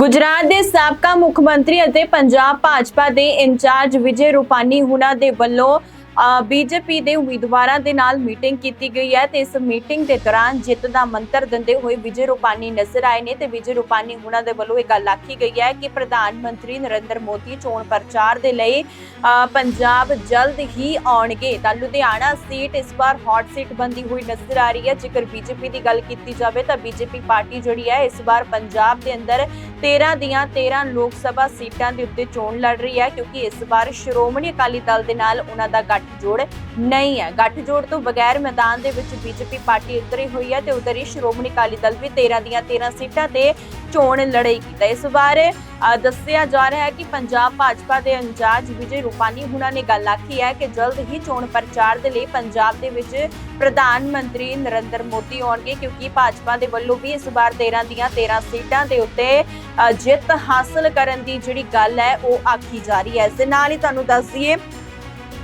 ਗੁਜਰਾਤ ਦੇ ਸਾਬਕਾ ਮੁੱਖ ਮੰਤਰੀ ਅਤੇ ਪੰਜਾਬ ਭਾਜਪਾ ਦੇ ਇੰਚਾਰਜ ਵਿਜੇ ਰੂਪਾਨੀ ਹੁਣਾਂ ਦੇ ਵੱਲੋਂ ਬੀਜੇਪੀ ਦੇ ਉਮੀਦਵਾਰਾਂ ਦੇ ਨਾਲ ਮੀਟਿੰਗ ਕੀਤੀ ਗਈ ਹੈ ਤੇ ਇਸ ਮੀਟਿੰਗ ਦੇ ਦੌਰਾਨ ਜਿੱਤ ਦਾ ਮੰਤਰ ਦਿੰਦੇ ਹੋਏ ਵਿਜੇ ਰੂਪਾਨੀ ਨਜ਼ਰ ਆਏ ਨੇ ਤੇ ਵਿਜੇ ਰੂਪਾਨੀ ਉਹਨਾਂ ਦੇ ਵੱਲੋਂ ਇਹ ਗੱਲ ਆਖੀ ਗਈ ਹੈ ਕਿ ਪ੍ਰਧਾਨ ਮੰਤਰੀ ਨਰਿੰਦਰ ਮੋਦੀ ਚੋਣ ਪ੍ਰਚਾਰ ਦੇ ਲਈ ਪੰਜਾਬ ਜਲਦ ਹੀ ਆਉਣਗੇ। ਤਾਂ ਲੁਧਿਆਣਾ ਸੀਟ ਇਸ ਵਾਰ ਹੌਟ ਸੀਟ ਬੰਦੀ ਹੋਈ ਨਜ਼ਰ ਆ ਰਹੀ ਹੈ। ਜੇਕਰ ਬੀਜੇਪੀ ਦੀ ਗੱਲ ਕੀਤੀ ਜਾਵੇ ਤਾਂ ਬੀਜੇਪੀ ਪਾਰਟੀ ਜਿਹੜੀ ਹੈ ਇਸ ਵਾਰ ਪੰਜਾਬ ਦੇ ਅੰਦਰ 13 ਦੀਆਂ 13 ਲੋਕ ਸਭਾ ਸੀਟਾਂ ਦੇ ਉੱਤੇ ਚੋਣ ਲੜ ਰਹੀ ਹੈ ਕਿਉਂਕਿ ਇਸ ਵਾਰ ਸ਼੍ਰੋਮਣੀ ਅਕਾਲੀ ਦਲ ਦੇ ਨਾਲ ਉਹਨਾਂ ਦਾ ਗੱਠਜੋੜ ਨਹੀਂ ਹੈ। ਗੱਠਜੋੜ ਤੋਂ ਬਗੈਰ ਮੈਦਾਨ ਦੇ ਵਿੱਚ ਬੀਜੇਪੀ ਪਾਰਟੀ ਉਤਰੀ ਹੋਈ ਹੈ ਤੇ ਉਧਰ ਹੀ ਸ਼੍ਰੋਮਣੀ ਅਕਾਲੀ ਦਲ ਵੀ 13 ਦੀਆਂ 13 ਸੀਟਾਂ ਤੇ ਚੋਣ ਲੜੇਗੀ ਤਾਂ ਇਸ ਵਾਰ ਦੱਸਿਆ ਜਾ ਰਿਹਾ ਹੈ ਕਿ ਪੰਜਾਬ ਭਾਜਪਾ ਦੇ ਇੰਚਾਰਜ ਵਿਜੇ ਰੂਪਾਨੀ ਹੁਣਾਂ ਨੇ ਗੱਲ ਆਖੀ ਹੈ ਕਿ ਜਲਦ ਹੀ ਚੋਣ ਪ੍ਰਚਾਰ ਦੇ ਲਈ ਪੰਜਾਬ ਦੇ ਵਿੱਚ ਪ੍ਰਧਾਨ ਮੰਤਰੀ ਨਰਿੰਦਰ ਮੋਦੀ ਆਉਣਗੇ ਕਿਉਂਕਿ ਭਾਜਪਾ ਦੇ ਵੱਲੋਂ ਵੀ ਇਸ ਵਾਰ 13 ਦੀਆਂ 13 ਸੀਟਾਂ ਦੇ ਉੱਤੇ ਜਿੱਤ ਹਾਸਲ ਕਰਨ ਦੀ ਜਿਹੜੀ ਗੱਲ ਹੈ, ਉਹ ਆਖੀ ਜਾ ਰਹੀ ਹੈ। ਇਸ ਦੇ ਨਾਲ ਹੀ ਤੁਹਾਨੂੰ ਦੱਸ ਦਈਏ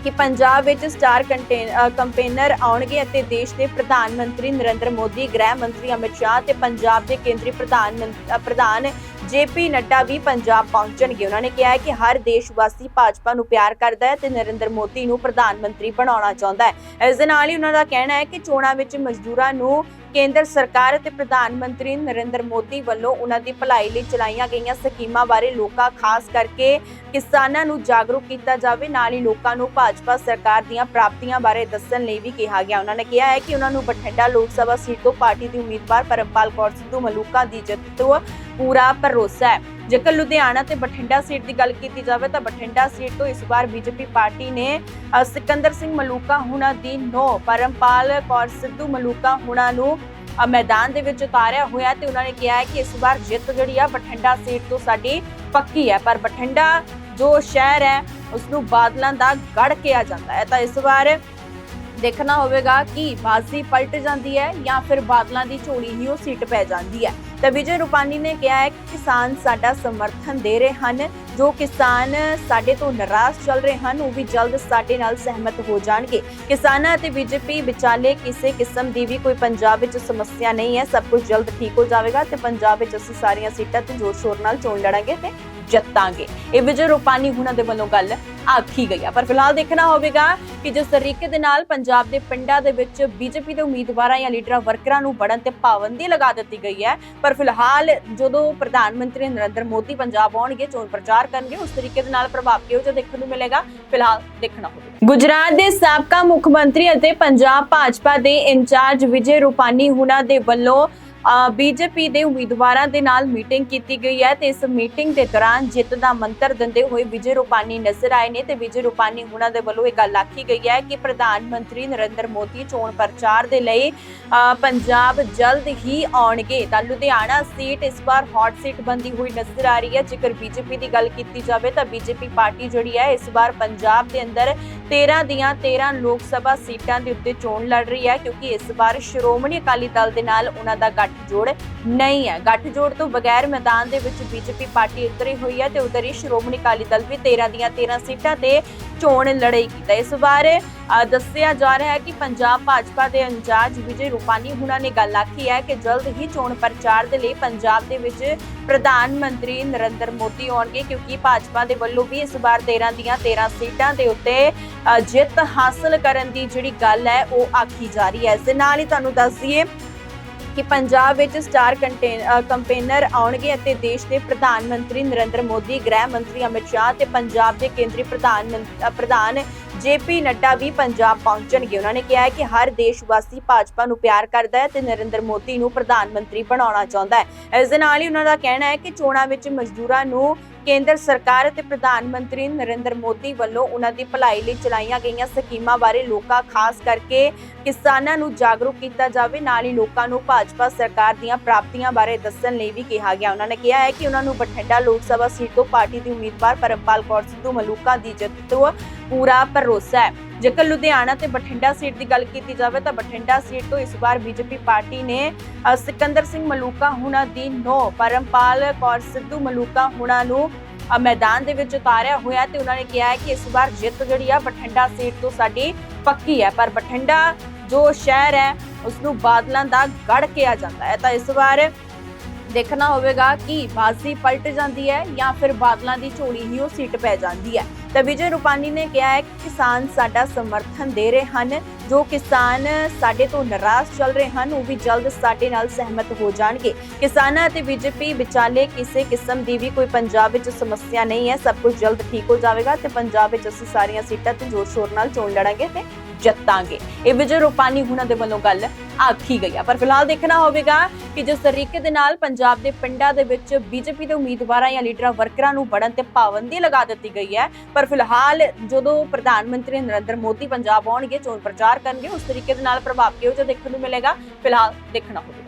ਕਿ ਪੰਜਾਬ ਵਿੱਚ ਸਟਾਰ ਕੰਟੇਨ- ਕੰਪੇਨਰ ਆਉਣਗੇ ਅਤੇ ਦੇਸ਼ ਦੇ ਪ੍ਰਧਾਨ ਮੰਤਰੀ ਨਰਿੰਦਰ ਮੋਦੀ, ਗ੍ਰਹਿ ਮੰਤਰੀ ਅਮਿਤ ਸ਼ਾਹ ਤੇ ਪੰਜਾਬ ਦੇ ਕੇਂਦਰੀ ਪ੍ਰਧਾਨ ਮੰਤ- ਪ੍ਰਧਾਨ ਜੇਪੀ ਨੱਡਾ ਵੀ ਪੰਜਾਬ ਪਹੁੰਚਣਗੇ। ਉਹਨਾਂ ਨੇ ਕਿਹਾ ਹੈ ਕਿ ਹਰ ਦੇਸ਼ ਵਾਸੀ ਭਾਜਪਾ ਨੂੰ ਪਿਆਰ ਕਰਦਾ ਹੈ ਤੇ ਨਰਿੰਦਰ ਮੋਦੀ ਨੂੰ ਪ੍ਰਧਾਨ ਮੰਤਰੀ ਬਣਾਉਣਾ ਚਾਹੁੰਦਾ ਹੈ। ਇਸ ਦੇ ਨਾਲ ਹੀ ਉਹਨਾਂ ਦਾ ਕਹਿਣਾ ਹੈ ਕਿ ਚੋਣਾਂ ਵਿੱਚ ਮਜ਼ਦੂਰਾਂ ਨੂੰ ਕੇਂਦਰ ਸਰਕਾਰ ਅਤੇ ਪ੍ਰਧਾਨ ਮੰਤਰੀ ਨਰਿੰਦਰ ਮੋਦੀ ਵੱਲੋਂ ਉਹਨਾਂ ਦੀ ਭਲਾਈ ਲਈ ਚਲਾਈਆਂ ਗਈਆਂ ਸਕੀਮਾਂ ਬਾਰੇ ਲੋਕਾਂ, ਖਾਸ ਕਰਕੇ ਕਿਸਾਨਾਂ ਨੂੰ ਜਾਗਰੂਕ ਕੀਤਾ ਜਾਵੇ। ਨਾਲ ਹੀ ਲੋਕਾਂ ਨੂੰ ਭਾਜਪਾ ਸਰਕਾਰ ਦੀਆਂ ਪ੍ਰਾਪਤੀਆਂ ਬਾਰੇ ਦੱਸਣ ਲਈ ਵੀ ਕਿਹਾ ਗਿਆ। ਉਹਨਾਂ ਨੇ ਕਿਹਾ ਹੈ ਕਿ ਉਹਨਾਂ ਨੂੰ ਬਠਿੰਡਾ ਲੋਕ ਸਭਾ ਸੀਟ ਤੋਂ ਪਾਰਟੀ ਦੀ ਉਮੀਦਵਾਰ ਪਰਮਪਾਲ ਕੌਰ ਸਿੱਧੂ ਮਲੂਕਾ ਦੀ ਜਿੱਤ ਤੋਂ ਪੂਰਾ ਭਰੋਸਾ ਹੈ। ਜੇਕਰ ਲੁਧਿਆਣਾ ਤੇ ਬਠਿੰਡਾ ਸੀਟ ਦੀ ਗੱਲ ਕੀਤੀ ਜਾਵੇ ਤਾਂ ਬਠਿੰਡਾ ਸੀਟ ਤੋਂ ਇਸ ਵਾਰ ਬੀਜੇਪੀ ਪਾਰਟੀ ਨੇ ਸਿਕੰਦਰ ਸਿੰਘ ਮਲੂਕਾ ਹੁਣਾਂ ਦੀ ਨੋ, ਪਰਮਪਾਲ ਕੌਰ ਸਿੱਧੂ ਮਲੂਕਾ ਹੁਣਾਂ ਨੂੰ ਮੈਦਾਨ ਦੇ ਵਿੱਚ ਉਤਾਰਿਆ ਹੋਇਆ ਤੇ ਉਹਨਾਂ ਨੇ ਕਿਹਾ ਹੈ ਕਿ ਇਸ ਵਾਰ ਜਿੱਤ ਜਿਹੜੀ ਆ ਬਠਿੰਡਾ ਸੀਟ ਤੋਂ ਸਾਡੀ ਪੱਕੀ ਹੈ। ਪਰ ਬਠਿੰਡਾ ਜੋ ਸ਼ਹਿਰ ਹੈ ਉਸ ਨੂੰ ਬਾਦਲਾਂ ਦਾ ਗੜ ਕਿਹਾ ਜਾਂਦਾ ਹੈ। ਤਾਂ ਇਸ ਵਾਰ ਦੇਖਣਾ ਹੋਵੇਗਾ ਕਿ ਬਾਜ਼ੀ ਪਲਟ ਜਾਂਦੀ ਹੈ ਜਾਂ ਫਿਰ ਬਾਦਲਾਂ ਦੀ ਝੋਲੀ ਹੀ ਉਹ ਸੀਟ ਪੈ ਜਾਂਦੀ ਹੈ। ਤਾਂ ਵਿਜੇ ਰੂਪਾਨੀ ਨੇ ਕਿਹਾ ਹੈ ਕਿ ਕਿਸਾਨ ਸਾਡਾ ਸਮਰਥਨ ਦੇ ਰਹੇ ਹਨ, ਜੋ ਕਿਸਾਨ ਸਾਡੇ ਤੋਂ ਨਾਰਾਜ਼ ਚੱਲ ਰਹੇ ਹਨ, ਉਹ ਵੀ ਜਲਦ ਸਾਡੇ ਨਾਲ ਸਹਿਮਤ ਹੋ ਜਾਣਗੇ। ਕਿਸਾਨਾਂ ਅਤੇ ਬੀਜੇਪੀ ਵਿਚਾਲੇ ਕਿਸੇ ਕਿਸਮ ਦੀ ਵੀ ਕੋਈ ਪੰਜਾਬ ਵਿੱਚ ਸਮੱਸਿਆ ਨਹੀਂ ਹੈ, ਸਭ ਕੁਝ ਜਲਦ ਠੀਕ ਹੋ ਜਾਵੇਗਾ ਤੇ ਪੰਜਾਬ ਵਿੱਚ ਅਸੀਂ ਸਾਰੀਆਂ ਸੀਟਾਂ ਤੇ ਜ਼ੋਰ ਸ਼ੋਰ ਨਾਲ ਚੋਣ ਲੜਾਂਗੇ ਤੇ ਜਿੱਤਾਂਗੇ। ਇਹ ਵਿਜੇ ਰੂਪਾਨੀ ਹੁਣਾਂ ਦੇ ਵੱਲੋਂ ਗੱਲ ਆਖੀ ਗਈ ਆ। ਪਰ ਫਿਲਹਾਲ ਦੇਖਣਾ ਹੋਵੇਗਾ ਕਿ ਜਿਸ ਤਰੀਕੇ ਦੇ ਨਾਲ ਪੰਜਾਬ ਦੇ ਪਿੰਡਾਂ ਦੇ ਵਿੱਚ ਬੀਜੇਪੀ ਦੇ ਉਮੀਦਵਾਰਾਂ ਜਾਂ ਲੀਡਰਾਂ ਵਰਕਰਾਂ ਨੂੰ ਵੜਨ ਤੇ ਪਾਬੰਦੀ ਲਗਾ ਦਿੱਤੀ ਗਈ ਹੈ। ਪਰ ਫਿਲਹਾਲ ਜਦੋਂ ਪ੍ਰਧਾਨ ਮੰਤਰੀ ਨਰਿੰਦਰ ਮੋਦੀ ਪੰਜਾਬ ਆਉਣਗੇ, ਚੋਣ ਪ੍ਰਚਾਰ ਕਰਨਗੇ, ਉਸ ਤਰੀਕੇ ਦੇ ਨਾਲ ਪ੍ਰਭਾਵ ਕਿਹੋ ਜਿਹਾ ਦੇਖਣ ਨੂੰ ਮਿਲੇਗਾ, ਫਿਲਹਾਲ ਦੇਖਣਾ ਹੋਵੇਗਾ। ਗੁਜਰਾਤ ਦੇ ਸਾਬਕਾ ਮੁੱਖ ਮੰਤਰੀ ਅਤੇ ਪੰਜਾਬ ਭਾਜਪਾ ਦੇ ਇੰਚਾਰਜ ਵਿਜੇ ਰੂਪਾਨੀ ਹੁਣਾਂ ਦੇ ਵੱਲੋਂ ਬੀਜੇਪੀ ਦੇ ਉਮੀਦਵਾਰਾਂ ਦੇ ਨਾਲ ਮੀਟਿੰਗ ਕੀਤੀ ਗਈ ਹੈ ਤੇ ਇਸ ਮੀਟਿੰਗ ਦੇ ਦੌਰਾਨ ਜਿੱਤ ਦਾ ਮੰਤਰ ਦਿੰਦੇ ਹੋਏ ਵਿਜੇ ਰੂਪਾਨੀ ਨਜ਼ਰ ਆਏ ਨੇ ਤੇ ਵਿਜੇ ਰੂਪਾਨੀ ਉਹਨਾਂ ਦੇ ਵੱਲੋਂ ਇਹ ਗੱਲ ਆਖੀ ਗਈ ਹੈ ਕਿ ਪ੍ਰਧਾਨ ਮੰਤਰੀ ਨਰਿੰਦਰ ਮੋਦੀ ਚੋਣ ਪ੍ਰਚਾਰ ਦੇ ਲਈ ਪੰਜਾਬ ਜਲਦ ਹੀ ਆਉਣਗੇ। ਤਾਂ ਲੁਧਿਆਣਾ ਸੀਟ ਇਸ ਵਾਰ ਹੌਟ ਸੀਟ ਬੰਦੀ ਹੋਈ ਨਜ਼ਰ ਆ ਰਹੀ ਹੈ। ਜੇਕਰ ਬੀਜੇਪੀ ਦੀ ਗੱਲ ਕੀਤੀ ਜਾਵੇ ਤਾਂ ਬੀਜੇਪੀ ਪਾਰਟੀ ਜਿਹੜੀ ਹੈ ਇਸ ਵਾਰ ਪੰਜਾਬ ਦੇ ਅੰਦਰ 13 ਦੀਆਂ 13 ਲੋਕ ਸਭਾ ਸੀਟਾਂ ਦੇ ਉੱਤੇ ਚੋਣ ਲੜ ਰਹੀ ਹੈ ਕਿਉਂਕਿ ਇਸ ਵਾਰ ਸ਼੍ਰੋਮਣੀ ਅਕਾਲੀ ਦਲ ਦੇ ਨਾਲ ਉਹਨਾਂ ਦਾ ਗੱਠ ਗੱਠਜੋੜ ਨਹੀਂ ਹੈ। ਗੱਠਜੋੜ ਤੋਂ ਬਗੈਰ ਮੈਦਾਨ ਦੇ ਵਿੱਚ ਬੀਜੇਪੀ ਪਾਰਟੀ ਉਤਰੀ ਹੋਈ ਹੈ ਤੇ ਉਧਰ ਹੀ ਸ਼੍ਰੋਮਣੀ ਅਕਾਲੀ ਦਲ ਵੀ 13 ਦੀਆਂ 13 ਸੀਟਾਂ ਤੇ ਚੋਣ ਲੜੇਗੀ ਤਾਂ ਇਸ ਵਾਰ ਦੱਸਿਆ ਜਾ ਰਿਹਾ ਹੈ ਕਿ ਪੰਜਾਬ ਭਾਜਪਾ ਦੇ ਇੰਚਾਰਜ ਵਿਜੇ ਰੂਪਾਨੀ ਹੁਣਾਂ ਨੇ ਗੱਲ ਆਖੀ ਹੈ ਕਿ ਜਲਦ ਹੀ ਚੋਣ ਪ੍ਰਚਾਰ ਦੇ ਲਈ ਪੰਜਾਬ ਦੇ ਵਿੱਚ ਪ੍ਰਧਾਨ ਮੰਤਰੀ ਨਰਿੰਦਰ ਮੋਦੀ ਆਉਣਗੇ ਕਿਉਂਕਿ ਭਾਜਪਾ ਦੇ ਵੱਲੋਂ ਵੀ ਇਸ ਵਾਰ 13 ਦੀਆਂ 13 ਸੀਟਾਂ ਦੇ ਉੱਤੇ ਜਿੱਤ ਹਾਸਲ ਕਰਨ ਦੀ ਜਿਹੜੀ ਗੱਲ ਹੈ, ਉਹ ਆਖੀ ਜਾ ਰਹੀ ਹੈ। ਇਸ ਦੇ ਨਾਲ ਹੀ ਤੁਹਾਨੂੰ ਦੱਸ ਦਈਏ ਕਿ ਪੰਜਾਬ ਵਿੱਚ ਸਟਾਰ ਕੰਪੇਨਰ ਆਉਣਗੇ ਅਤੇ ਦੇਸ਼ ਦੇ ਪ੍ਰਧਾਨ ਮੰਤਰੀ ਨਰਿੰਦਰ ਮੋਦੀ ਗ੍ਰਹਿ ਮੰਤਰੀ ਅਮਿਤ ਸ਼ਾਹ ਤੇ ਪੰਜਾਬ ਦੇ ਕੇਂਦਰੀ ਪ੍ਰਧਾਨ ਮੰਤ- ਅ, ਪ੍ਰਧਾਨ ਜੇਪੀ ਨੱਡਾ ਵੀ ਪੰਜਾਬ ਪਹੁੰਚਣਗੇ। ਉਹਨਾਂ ਨੇ ਕਿਹਾ ਹੈ ਕਿ ਹਰ ਦੇਸ਼ ਵਾਸੀ ਭਾਜਪਾ ਨੂੰ ਪਿਆਰ ਕਰਦਾ ਹੈ ਤੇ ਨਰਿੰਦਰ ਮੋਦੀ ਨੂੰ ਪ੍ਰਧਾਨ ਮੰਤਰੀ ਬਣਾਉਣਾ ਚਾਹੁੰਦਾ ਹੈ। ਇਸ ਦੇ ਨਾਲ ਹੀ ਉਹਨਾਂ ਦਾ ਕਹਿਣਾ ਹੈ ਕਿ ਚੋਣਾਂ ਵਿੱਚ ਮਜ਼ਦੂਰਾਂ ਨੂੰ ਕੇਂਦਰ ਸਰਕਾਰ ਅਤੇ ਪ੍ਰਧਾਨ ਮੰਤਰੀ ਨਰਿੰਦਰ ਮੋਦੀ ਵੱਲੋਂ ਉਹਨਾਂ ਦੀ ਭਲਾਈ ਲਈ ਚਲਾਈਆਂ ਗਈਆਂ ਸਕੀਮਾਂ ਬਾਰੇ ਲੋਕਾਂ, ਖਾਸ ਕਰਕੇ ਕਿਸਾਨਾਂ ਨੂੰ ਜਾਗਰੂਕ ਕੀਤਾ ਜਾਵੇ, ਨਾਲ ਹੀ ਲੋਕਾਂ ਨੂੰ ਭਾਜਪਾ ਸਰਕਾਰ ਦੀਆਂ ਪ੍ਰਾਪਤੀਆਂ ਬਾਰੇ ਦੱਸਣ ਲਈ ਵੀ ਕਿਹਾ ਗਿਆ। ਉਹਨਾਂ ਨੇ ਕਿਹਾ ਹੈ ਕਿ ਉਹਨਾਂ ਨੂੰ ਬਠਿੰਡਾ ਲੋਕ ਸਭਾ ਸੀਟ ਤੋਂ ਪਾਰਟੀ ਦੀ ਉਮੀਦਵਾਰ ਪਰਮਪਾਲ ਕੌਰ ਸਿੱਧੂ ਮਲੂਕਾ ਦੀ ਜਿੱਤ ਤੋਂ ਪੂਰਾ ਭਰੋਸਾ ਹੈ। ਜੇਕਰ ਲੁਧਿਆਣਾ ਤੇ ਬਠਿੰਡਾ ਸੀਟ ਦੀ ਗੱਲ ਕੀਤੀ ਜਾਵੇ ਤਾਂ ਬਠਿੰਡਾ ਸੀਟ ਤੋਂ ਇਸ ਵਾਰ ਬੀਜੇਪੀ ਪਾਰਟੀ ਨੇ ਸਿਕੰਦਰ ਸਿੰਘ ਮਲੂਕਾ ਹੁਣਾਂ ਦੀ ਨੋ, ਪਰਮਪਾਲ ਕੌਰ ਸਿੱਧੂ ਮਲੂਕਾ ਹੁਣਾਂ ਨੂੰ ਮੈਦਾਨ ਦੇ ਵਿੱਚ ਉਤਾਰਿਆ ਹੋਇਆ ਤੇ ਉਹਨਾਂ ਨੇ ਕਿਹਾ ਹੈ ਕਿ ਇਸ ਵਾਰ ਜਿੱਤ ਜਿਹੜੀ ਆ ਬਠਿੰਡਾ ਸੀਟ ਤੋਂ ਸਾਡੀ ਪੱਕੀ ਹੈ। ਪਰ ਬਠਿੰਡਾ ਜੋ ਸ਼ਹਿਰ ਹੈ ਉਸ ਨੂੰ ਬਾਦਲਾਂ ਦਾ ਗੜ ਕਿਹਾ ਜਾਂਦਾ ਹੈ। ਤਾਂ ਇਸ ਵਾਰ ਦੇਖਣਾ ਹੋਵੇਗਾ ਕਿ ਬਾਜ਼ੀ ਪਲਟ ਜਾਂਦੀ ਹੈ ਜਾਂ ਫਿਰ ਬਾਦਲਾਂ ਦੀ ਝੋਲੀ ਹੀ ਉਹ ਸੀਟ ਪੈ ਜਾਂਦੀ ਹੈ। ਤਾਂ ਵਿਜੇ ਰੂਪਾਨੀ ਨੇ ਕਿਹਾ ਹੈ ਕਿ ਕਿਸਾਨ ਸਾਡਾ ਸਮਰਥਨ ਦੇ ਰਹੇ ਹਨ, ਜੋ ਕਿਸਾਨ ਸਾਡੇ ਤੋਂ ਨਾਰਾਜ਼ ਚੱਲ ਰਹੇ ਹਨ, ਉਹ ਵੀ ਜਲਦ ਸਾਡੇ ਨਾਲ ਸਹਿਮਤ ਹੋ ਜਾਣਗੇ। ਕਿਸਾਨਾਂ ਅਤੇ ਬੀਜੇਪੀ ਵਿਚਾਲੇ ਕਿਸੇ ਕਿਸਮ ਦੀ ਵੀ ਕੋਈ ਪੰਜਾਬ ਵਿੱਚ ਸਮੱਸਿਆ ਨਹੀਂ ਹੈ, ਸਭ ਕੁਝ ਜਲਦ ਠੀਕ ਹੋ ਜਾਵੇਗਾ ਤੇ ਪੰਜਾਬ ਵਿੱਚ ਅਸੀਂ ਸਾਰੀਆਂ ਸੀਟਾਂ ਤੇ ਜ਼ੋਰ ਸ਼ੋਰ ਨਾਲ ਚੋਣ ਲੜਾਂਗੇ ਤੇ ਜਿੱਤਾਂਗੇ। ਇਹ ਵਿਜੇ ਰੂਪਾਨੀ ਹੁਣਾਂ ਦੇ ਵੱਲੋਂ ਗੱਲ ਆਖੀ ਗਈ ਹੈ ਪਰ ਫਿਲਹਾਲ ਦੇਖਣਾ ਹੋਵੇਗਾ ਕਿ ਜਿਸ ਤਰੀਕੇ ਦੇ ਨਾਲ ਪੰਜਾਬ ਦੇ ਪਿੰਡਾਂ ਦੇ ਵਿੱਚ ਬੀਜੇਪੀ ਦੇ ਉਮੀਦਵਾਰਾਂ ਜਾਂ ਲੀਡਰਾਂ, ਵਰਕਰਾਂ ਨੂੰ ਵੜਨ ਤੇ ਪਾਬੰਦੀ ਲਗਾ ਦਿੱਤੀ ਗਈ ਹੈ। ਪਰ ਫਿਲਹਾਲ ਜਦੋਂ ਪ੍ਰਧਾਨ ਮੰਤਰੀ ਨਰਿੰਦਰ ਮੋਦੀ ਪੰਜਾਬ ਆਉਣਗੇ, ਚੋਣ ਪ੍ਰਚਾਰ ਕਰਨਗੇ, ਉਸ ਤਰੀਕੇ ਦੇ ਨਾਲ ਪ੍ਰਭਾਵ ਕਿਹੋ ਜਿਹਾ ਦੇਖਣ ਨੂੰ ਮਿਲੇਗਾ? ਫਿਲਹਾਲ ਦੇਖਣਾ ਹੋਵੇਗਾ।